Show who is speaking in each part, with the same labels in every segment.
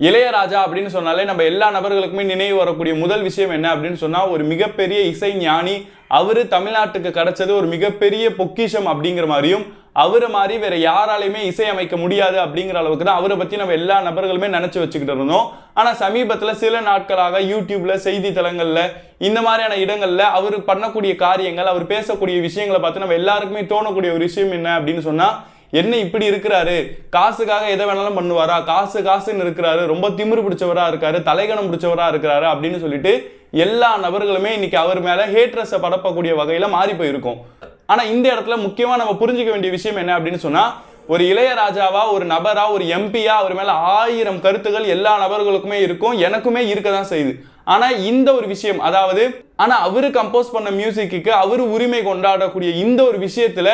Speaker 1: இளையராஜா அப்படின்னு சொன்னாலே நம்ம எல்லா நபர்களுக்குமே நினைவு வரக்கூடிய முதல் விஷயம் என்ன அப்படின்னு சொன்னால் ஒரு மிகப்பெரிய இசை ஞானி அவர் தமிழ்நாட்டுக்கு கிடைச்சது ஒரு மிகப்பெரிய பொக்கிஷம் அப்படிங்கிற மாதிரியும் அவரை மாதிரி வேற யாராலையுமே இசையமைக்க முடியாது அப்படிங்கிற அளவுக்கு தான் அவரை பற்றி நம்ம எல்லா நபர்களுமே நினச்சி வச்சுக்கிட்டு இருந்தோம். ஆனால் சமீபத்தில் சில நாட்களாக யூடியூப்ல செய்தித்தளங்களில் இந்த மாதிரியான இடங்களில் அவர் பண்ணக்கூடிய காரியங்கள் அவர் பேசக்கூடிய விஷயங்களை பார்த்து நம்ம எல்லாருக்குமே தோணக்கூடிய ஒரு விஷயம் என்ன அப்படின்னு சொன்னால் என்ன இப்படி இருக்கிறாரு? காசுக்காக எதை வேணாலும் பண்ணுவாரா? காசு காசுன்னு இருக்கிறாரு. ரொம்ப திமிரு பிடிச்சவரா இருக்காரு. தலைகணம் பிடிச்சவரா இருக்கிறாரு அப்படின்னு சொல்லிட்டு எல்லா நபர்களுமே இன்னைக்கு அவர் மேல ஹேட்ரஸை படப்பக்கூடிய வகையில மாறி போயிருக்கும். ஆனா இந்த இடத்துல முக்கியமா நம்ம புரிஞ்சுக்க வேண்டிய விஷயம் என்ன அப்படின்னு சொன்னா ஒரு இளையராஜாவா ஒரு நபரா ஒரு எம்பியா அவர் மேல ஆயிரம் கருத்துகள் எல்லா நபர்களுக்குமே இருக்கும் எனக்குமே இருக்க தான் செய்யுது. ஆனா இந்த ஒரு விஷயம் அதாவது ஆனா அவரு கம்போஸ் பண்ண மியூசிக்கு அவரு உரிமை கொண்டாடக்கூடிய இந்த ஒரு விஷயத்துல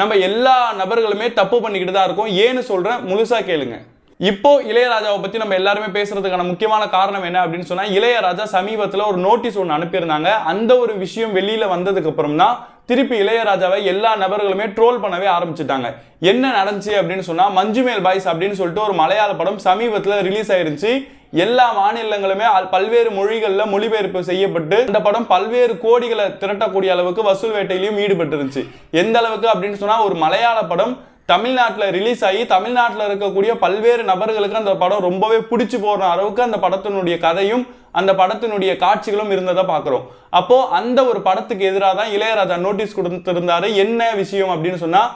Speaker 1: நம்ம எல்லா நபர்களுமே தப்பு பண்ணிக்கிட்டு தான் இருக்கோம். ஏன்னு சொல்றேன் முழுசா கேளுங்க. இப்போ இளையராஜாவை பத்தி நம்ம எல்லாருமே பேசுறதுக்கான முக்கியமான காரணம் என்ன அப்படின்னு சொன்னா இளையராஜா சமீபத்துல ஒரு நோட்டீஸ் ஒன்று அனுப்பியிருந்தாங்க. அந்த ஒரு விஷயம் வெளியில வந்ததுக்கு அப்புறம் தான் திருப்பி இளையராஜாவை எல்லா நபர்களுமே ட்ரோல் பண்ணவே ஆரம்பிச்சிட்டாங்க. என்ன நடந்துச்சு அப்படின்னு சொன்னா மஞ்சுமேல் பாய்ஸ் அப்படின்னு சொல்லிட்டு ஒரு மலையாள படம் சமீபத்துல ரிலீஸ் ஆயிருந்துச்சு. எல்லா மாநிலங்களுமே பல்வேறு மொழிகளில் மொழிபெயர்ப்பு செய்யப்பட்டு இந்த படம் பல்வேறு கோடிகளை திரட்டக்கூடிய அளவுக்கு வசூல் வேட்டையிலையும் ஈடுபட்டு இருந்துச்சு எந்த அளவுக்கு அப்படின்னு சொன்னா ஒரு மலையாள படம் தமிழ்நாட்டில் ரிலீஸ் ஆகி தமிழ்நாட்டில் இருக்கக்கூடிய பல்வேறு நபர்களுக்கு அந்த படம் ரொம்பவே பிடிச்சி போகிற அளவுக்கு அந்த படத்தினுடைய கதையும் அந்த படத்தினுடைய காட்சிகளும் இருந்ததை பார்க்குறோம். அப்போது அந்த ஒரு படத்துக்கு எதிராக தான் இளையராஜா நோட்டீஸ் கொடுத்துருந்தாரு. என்ன விஷயம் அப்படின்னு சொன்னால்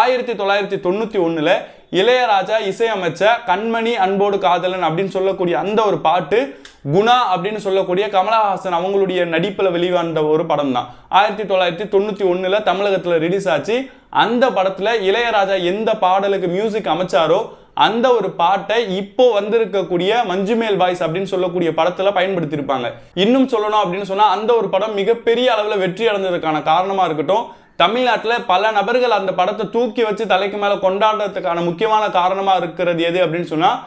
Speaker 1: ஆயிரத்தி தொள்ளாயிரத்தி தொண்ணூற்றி ஒன்றில் இளையராஜா இசையமைச்ச கண்மணி அன்போடு காதலன் அப்படின்னு சொல்லக்கூடிய அந்த ஒரு பாட்டு குணா அப்படின்னு சொல்லக்கூடிய கமலஹாசன் அவங்களுடைய நடிப்பில் வெளிவந்த ஒரு படம் தான் ஆயிரத்தி தொள்ளாயிரத்தி தொண்ணூற்றி ஒன்றில் தமிழகத்தில் ரிலீஸ் ஆச்சு. அந்த படத்தில் இளையராஜா எந்த பாடலுக்கு மியூசிக் அமைச்சாரோ அந்த ஒரு பாட்டை இப்போ வந்திருக்கக்கூடிய மஞ்சுமேல் பாய்ஸ் அப்படின்னு சொல்லக்கூடிய படத்தில் பயன்படுத்தியிருப்பாங்க. இன்னும் சொல்லணும் அப்படின்னு சொன்னால் அந்த ஒரு படம் மிகப்பெரிய அளவில் வெற்றி அடைஞ்சதுக்கான காரணமாக இருக்கட்டும். தமிழ்நாட்டில் பல நபர்கள் அந்த படத்தை தூக்கி வச்சு தலைக்கு மேலே கொண்டாடுறதுக்கான முக்கியமான காரணமாக இருக்கிறது எது அப்படின்னு சொன்னால்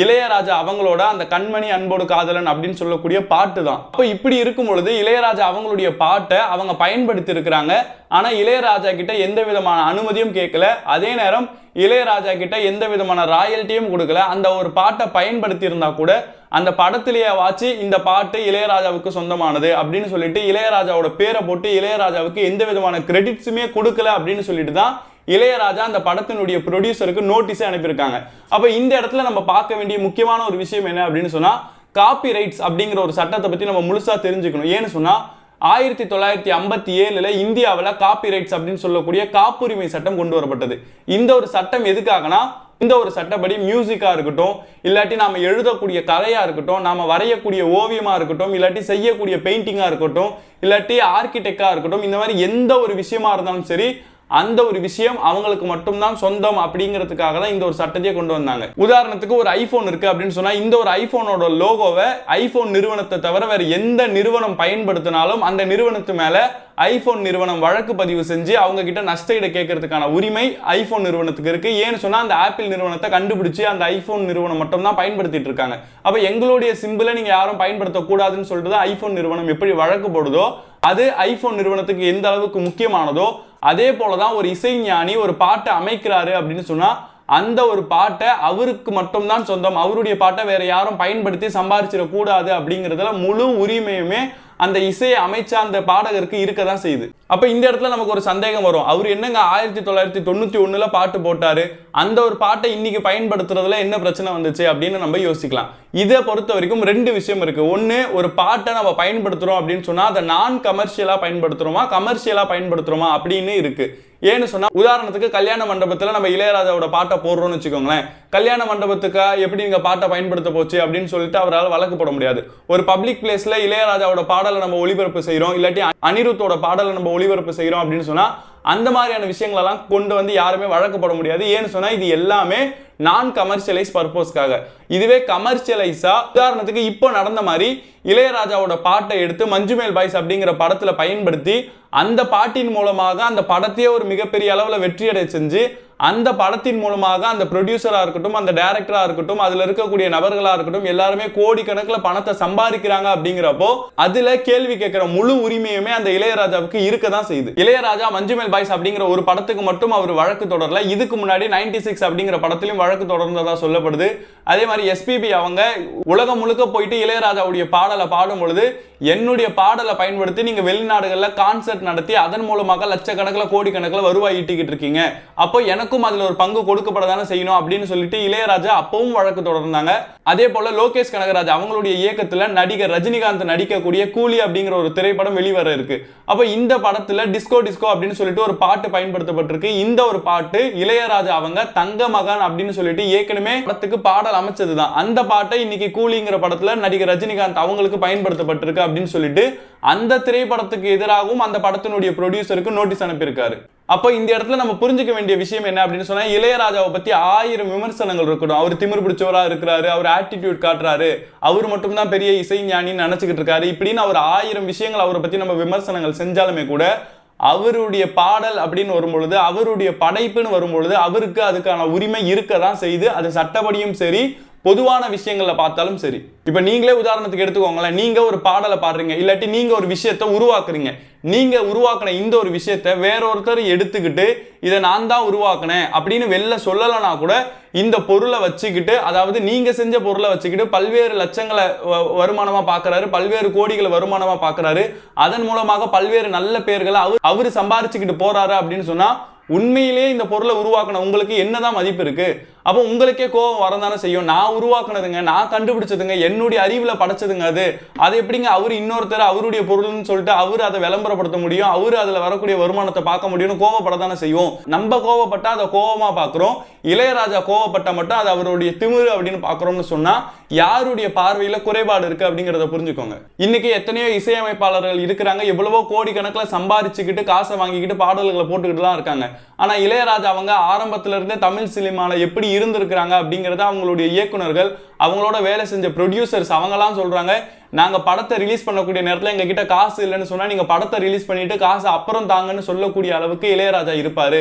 Speaker 1: இளையராஜா அவங்களோட அந்த கண்மணி அன்போடு காதலன் அப்படின்னு சொல்லக்கூடிய பாட்டு தான் அப்போ இப்படி இருக்கும் பொழுது இளையராஜா அவங்களுடைய பாட்டை அவங்க பயன்படுத்தி இருக்கிறாங்க ஆனா இளையராஜா கிட்ட எந்த விதமான அனுமதியும் கேட்கல. அதே நேரம் இளையராஜா கிட்ட எந்த விதமான ராயல்ட்டியும் கொடுக்கல. அந்த ஒரு பாட்டை பயன்படுத்தி இருந்தா கூட அந்த படத்திலேயே வாச்சு இந்த பாட்டு இளையராஜாவுக்கு சொந்தமானது அப்படின்னு சொல்லிட்டு இளையராஜாவோட பேரை போட்டு இளையராஜாவுக்கு எந்த விதமான கிரெடிட்ஸுமே கொடுக்கல அப்படின்னு சொல்லிட்டு தான் இளையராஜா அந்த படத்தினுடைய ப்ரொடியூசருக்கு நோட்டீஸே அனுப்பியிருக்காங்க. அப்போ இந்த இடத்துல நம்ம பார்க்க வேண்டிய முக்கியமான ஒரு விஷயம் என்ன அப்படின்னு சொன்னால் காப்பி ரைட்ஸ் அப்படிங்கிற ஒரு சட்டத்தை பற்றி நம்ம முழுசாக தெரிஞ்சுக்கணும். ஏன்னு சொன்னால் ஆயிரத்தி தொள்ளாயிரத்தி ஐம்பத்தி ஏழில் இந்தியாவில் காப்பி ரைட்ஸ் அப்படின்னு சொல்லக்கூடிய காப்புரிமை சட்டம் கொண்டு வரப்பட்டது. இந்த ஒரு சட்டம் எதுக்காகனா இந்த ஒரு சட்டப்படி மியூசிக்காக இருக்கட்டும் இல்லாட்டி நாம் எழுதக்கூடிய கலையாக இருக்கட்டும் நாம் வரையக்கூடிய ஓவியமாக இருக்கட்டும் இல்லாட்டி செய்யக்கூடிய பெயிண்டிங்காக இருக்கட்டும் இல்லாட்டி ஆர்கிடெக்டாக இருக்கட்டும் இந்த மாதிரி எந்த ஒரு விஷயமா இருந்தாலும் சரி அந்த ஒரு விஷயம் அவங்களுக்கு மட்டும்தான் சொந்தம் அப்படிங்கிறதுக்காக தான் இந்த ஒரு சட்டத்தையே கொண்டு வந்தாங்க. உதாரணத்துக்கு ஒரு ஐபோன் இருக்கு அப்படின்னு சொன்னா இந்த ஒரு ஐபோனோட லோகோவை ஐபோன் நிறுவனத்தை தவிர வேற எந்த நிறுவனம் பயன்படுத்தினாலும் அந்த நிறுவனத்து மேல ஐபோன் நிறுவனம் வழக்கு பதிவு செஞ்சு அவங்க கிட்ட நஷ்டஈடு கேட்கறதுக்கான உரிமை ஐபோன் நிறுவனத்துக்கு இருக்கு. ஏன்னு சொன்னா அந்த ஆப்பிள் நிறுவனத்தை கண்டுபிடிச்சு அந்த ஐபோன் நிறுவனம் மட்டும் தான் பயன்படுத்திட்டு இருக்காங்க. அப்ப எங்களுடைய சிம்பிளை நீங்க யாரும் பயன்படுத்தக்கூடாதுன்னு சொல்றது ஐஃபோன் ஐபோன் நிறுவனம் எப்படி வழக்கு போடுதோ அது ஐபோன் நிறுவனத்துக்கு எந்த அளவுக்கு முக்கியமானதோ அதே போல தான் ஒரு இசைஞானி ஒரு பாட்டை அமைக்கிறாரு அப்படின்னு சொன்னால் அந்த ஒரு பாட்டை அவருக்கு மட்டும்தான் சொந்தம். அவருடைய பாட்டை வேற யாரும் பயன்படுத்தி சம்பாதிச்சிடக்கூடாது அப்படிங்கிறதுல முழு உரிமையுமே அந்த இசையை அமைச்ச அந்த பாடகருக்கு இருக்க தான் செய்யுது. அப்ப இந்த இடத்துல நமக்கு ஒரு சந்தேகம் வரும். அவர் என்னங்க ஆயிரத்தி தொள்ளாயிரத்தி தொண்ணூத்தி ஒண்ணுல பாட்டு போட்டாரு? அந்த ஒரு பாட்டை இன்னைக்கு பயன்படுத்துறதுல என்ன பிரச்சனை வந்துச்சு அப்படின்னு நம்ம யோசிக்கலாம். இதை பொறுத்த வரைக்கும் ரெண்டு விஷயம் இருக்கு. ஒன்று ஒரு பாட்டை நம்ம பயன்படுத்துறோம் அப்படின்னு சொன்னா அதை நான் கமர்ஷியலா பயன்படுத்துறோமா கமர்ஷியலா பயன்படுத்துறோமா அப்படின்னு இருக்கு. ஏன்னு சொன்னா உதாரணத்துக்கு கல்யாண மண்டபத்துல நம்ம இளையராஜாவோட பாட்டை போடுறோம்னு வச்சுக்கோங்களேன். கல்யாண மண்டபத்துக்கு எப்படி நீங்க பாட்டை பயன்படுத்த போச்சு அப்படின்னு சொல்லிட்டு அவரால் வழக்கு போட முடியாது. ஒரு பப்ளிக் பிளேஸ்ல இளையராஜாவோட பாடலை நம்ம ஒளிபரப்பு செய்கிறோம் இல்லாட்டி அனிருத்தோட பாடலை நம்ம ஒளிபரப்பு செய்கிறோம் அப்படின்னு சொன்னா அந்த மாதிரியான விஷயங்களெல்லாம் கொண்டு வந்து யாருமே வழக்கப்பட முடியாது. ஏன்னு சொன்னா இது எல்லாமே நான் கமர்ஷியலைஸ் பர்பஸ்க்காக இதுவே கமர்ஷியலைஸா உதாரணத்துக்கு இப்போ நடந்த மாதிரி இளையராஜாவோட பாட்டை எடுத்து மஞ்சுமேல் பாய்ஸ் அப்படிங்கிற படத்தில் பயன்படுத்தி அந்த பாட்டின் மூலமாக அந்த படத்தையே ஒரு மிகப்பெரிய அளவில் வெற்றியடை செஞ்சு அந்த படத்தின் மூலமாக அந்த ப்ரொடியூசராக இருக்கட்டும் அந்த டேரக்டராக இருக்கட்டும் அதில் இருக்கக்கூடிய நபர்களாக இருக்கட்டும் எல்லாருமே கோடிக்கணக்கில் பணத்தை சம்பாதிக்கிறாங்க அப்படிங்கிறப்போ அதில் கேள்வி கேட்குற முழு உரிமையுமே அந்த இளையராஜாவுக்கு இருக்க தான் செய்யுது. இளையராஜா மஞ்சுமேல் பாய்ஸ் அப்படிங்கிற ஒரு படத்துக்கு மட்டும் அவர் வழக்கு தொடரல. இதுக்கு முன்னாடி நைன்டி சிக்ஸ் அப்படிங்கிற படத்திலும் வழக்கு தொடர்ந்ததாக சொல்லப்படுது. அதே மாதிரி எஸ்பிபி அவங்க உலகம் முழுக்க போயிட்டு இளையராஜாவுடைய பாடலை பாடும் பொழுது என்னுடைய பாடலை பயன்படுத்தி நீங்கள் வெளிநாடுகளில் கான்சர்ட் நடத்தி அதன் மூலமாக லட்சக்கணக்கில் கோடிக்கணக்கில் வருவாய் ஈட்டிக்கிட்டு இருக்கீங்க. அப்போ எனக்கு எனக்கும் அதுல ஒரு பங்கு கொடுக்கப்பட தானே செய்யணும் அப்படின்னு சொல்லிட்டு இளையராஜா அப்பவும் வழக்கு தொடர்ந்தாங்க. அதே போல லோகேஷ் கனகராஜ் அவங்களுடைய இயக்கத்துல நடிகர் ரஜினிகாந்த் நடிக்கக்கூடிய கூலி அப்படிங்கிற ஒரு திரைப்படம் வெளிவர இருக்கு. அப்போ இந்த படத்துல டிஸ்கோ டிஸ்கோ அப்படின்னு சொல்லிட்டு ஒரு பாட்டு பயன்படுத்தப்பட்டிருக்கு. இந்த ஒரு பாட்டு இளையராஜா அவங்க தங்க மகன் அப்படின்னு சொல்லிட்டு ஏற்கனவே படத்துக்கு பாடல் அமைச்சதுதான். அந்த பாட்டை இன்னைக்கு கூலிங்கிற படத்துல நடிகர் ரஜினிகாந்த் அவங்களுக்கு பயன்படுத்தப்பட்டிருக்கு அப்படின்னு சொல்லிட்டு அந்த திரைப்படத்துக்கு எதிராகவும் அந்த படத்தினுடைய ப்ரொடியூசருக்கு நோட்டீஸ் அனுப்பியிருக்காரு. அப்போ இந்த இடத்துல நம்ம புரிஞ்சுக்க வேண்டிய விஷயம் என்ன அப்படின்னு சொன்னால் இளையராஜாவை பற்றி ஆயிரம் விமர்சனங்கள் இருக்கணும். அவர் திமிர் பிடிச்சவராக இருக்கிறாரு அவர் ஆட்டிடியூட் காட்டுறாரு. அவர் மட்டும்தான் பெரிய இசை ஞானின்னு நினைச்சுக்கிட்டு இருக்காரு. இப்படின்னு அவர் ஆயிரம் விஷயங்கள் அவரை பற்றி நம்ம விமர்சனங்கள் செஞ்சாலுமே கூட அவருடைய பாடல் அப்படின்னு வரும்பொழுது அவருடைய படைப்புன்னு வரும்பொழுது அவருக்கு அதுக்கான உரிமை இருக்க தான் செய்து அது சட்டப்படியும் சரி பொதுவான விஷயங்களில் பார்த்தாலும் சரி. இப்போ நீங்களே உதாரணத்துக்கு எடுத்துக்கோங்களேன். நீங்கள் ஒரு பாடலை பாடுறீங்க இல்லாட்டி நீங்கள் ஒரு விஷயத்தை உருவாக்குறீங்க. நீங்கள் உருவாக்கின இந்த ஒரு விஷயத்தை வேறொருத்தர் எடுத்துக்கிட்டு இதை நான் தான் உருவாக்கினேன் அப்படின்னு வெளில சொல்லலைன்னா கூட இந்த பொருளை வச்சுக்கிட்டு அதாவது நீங்கள் செஞ்ச பொருளை வச்சுக்கிட்டு பல்வேறு லட்சங்களை வ- பார்க்குறாரு பல்வேறு கோடிகளை வருமானமாக பார்க்குறாரு அதன் மூலமாக பல்வேறு நல்ல பேர்களை அவர் அவர் சம்பாரிச்சுக்கிட்டு போகிறாரு அப்படின்னு சொன்னால் உண்மையிலேயே இந்த பொருளை உருவாக்கின உங்களுக்கு என்னதான் மதிப்பு இருக்குது அப்போ உங்களுக்கே கோபம் வரதானே செய்யும். நான் உருவாக்குனதுங்க நான் கண்டுபிடிச்சதுங்க என்னுடைய அறிவில் படைச்சதுங்க அது. அது எப்படிங்க அவர் இன்னொருத்தர் அவருடைய பொருள்னு சொல்லிட்டு அவர் அதை விளம்பரப்படுத்த முடியும் அவர் அதில் வரக்கூடிய வருமானத்தை பார்க்க முடியும்னு கோவப்படத்தானே செய்யும். நம்ம கோவப்பட்டா அதை கோவமாக பார்க்குறோம். இளையராஜா கோவப்பட்ட மட்டும் அது அவருடைய திமிரு அப்படின்னு பார்க்குறோம்னு சொன்னால் யாருடைய பார்வையில் குறைபாடு இருக்குது அப்படிங்கிறத புரிஞ்சுக்கோங்க. இன்னைக்கு எத்தனையோ இசையமைப்பாளர்கள் இருக்கிறாங்க எவ்வளவோ கோடிக்கணக்கில் சம்பாதிச்சுக்கிட்டு காசை வாங்கிக்கிட்டு பாடல்களை போட்டுக்கிட்டுலாம் இருக்காங்க. ஆனால் இளையராஜா அவங்க ஆரம்பத்திலிருந்தே தமிழ் சினிமாவில் எப்படி இருந்திருக்கிறாங்க அப்படிங்கிறத அவங்களுடைய இயக்குனர்கள் அவங்களோட வேலை செஞ்ச ப்ரொடியூசர்ஸ் அவங்களாம் சொல்கிறாங்க நாங்கள் படத்தை ரிலீஸ் பண்ணக்கூடிய நேரத்தில் எங்ககிட்ட காசு இல்லைன்னு சொன்னால் நீங்கள் படத்தை ரிலீஸ் பண்ணிட்டு காசு அப்புறம் தாங்கன்னு சொல்லக்கூடிய அளவுக்கு இளையராஜா இருப்பார்.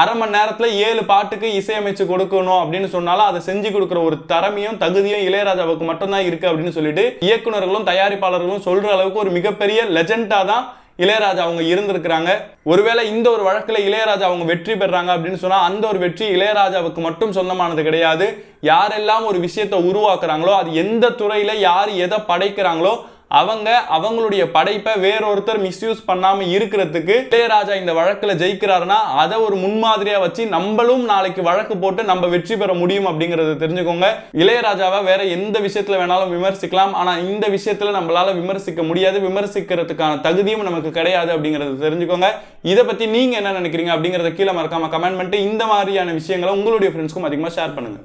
Speaker 1: அரை மணி நேரத்தில் ஏழு பாட்டுக்கு இசையமைச்சு கொடுக்கணும் அப்படின்னு சொன்னாலும் அதை செஞ்சு கொடுக்குற ஒரு திறமையும் தகுதியும் இளையராஜாவுக்கு மட்டும்தான் இருக்குது அப்படின்னு சொல்லிட்டு இயக்குனர்களும் தயாரிப்பாளர்களும் சொல்கிற அளவுக்கு ஒரு மிகப்பெரிய லெஜெண்டாக தான் இளையராஜா அவங்க இருந்திருக்கிறாங்க. ஒருவேளை இந்த ஒரு வழக்கில் இளையராஜா அவங்க வெற்றி பெறாங்க அப்படின்னு சொன்னால் அந்த ஒரு வெற்றி இளையராஜாவுக்கு மட்டும் சொந்தமானது கிடையாது. யாரெல்லாம் ஒரு விஷயத்தை உருவாக்குறாங்களோ அது எந்த துறையில் யார் எதை படைக்கிறாங்களோ அவங்க அவங்களுடைய படைப்பை வேறொருத்தர் மிஸ்யூஸ் பண்ணாமல் இருக்கிறதுக்கு இளையராஜா இந்த வழக்கில் ஜெயிக்கிறாருன்னா அதை ஒரு முன்மாதிரியாக வச்சு நம்மளும் நாளைக்கு வழக்கு போட்டு நம்ம வெற்றி பெற முடியும் அப்படிங்கறத தெரிஞ்சுக்கோங்க. இளையராஜாவை வேற எந்த விஷயத்தில் வேணாலும் விமர்சிக்கலாம். ஆனால் இந்த விஷயத்தில் நம்மளால் விமர்சிக்க முடியாது. விமர்சிக்கிறதுக்கான தகுதியும் நமக்கு கிடையாது அப்படிங்கறத தெரிஞ்சுக்கோங்க. இதை பற்றி நீங்கள் என்ன நினைக்கிறீங்க அப்படிங்கிறத கீழே மறக்காமல் கமெண்ட் பண்ணிட்டு இந்த மாதிரியான விஷயங்களை உங்களுடைய ஃப்ரெண்ட்ஸ்க்கும் அதிகமாக ஷேர் பண்ணுங்க.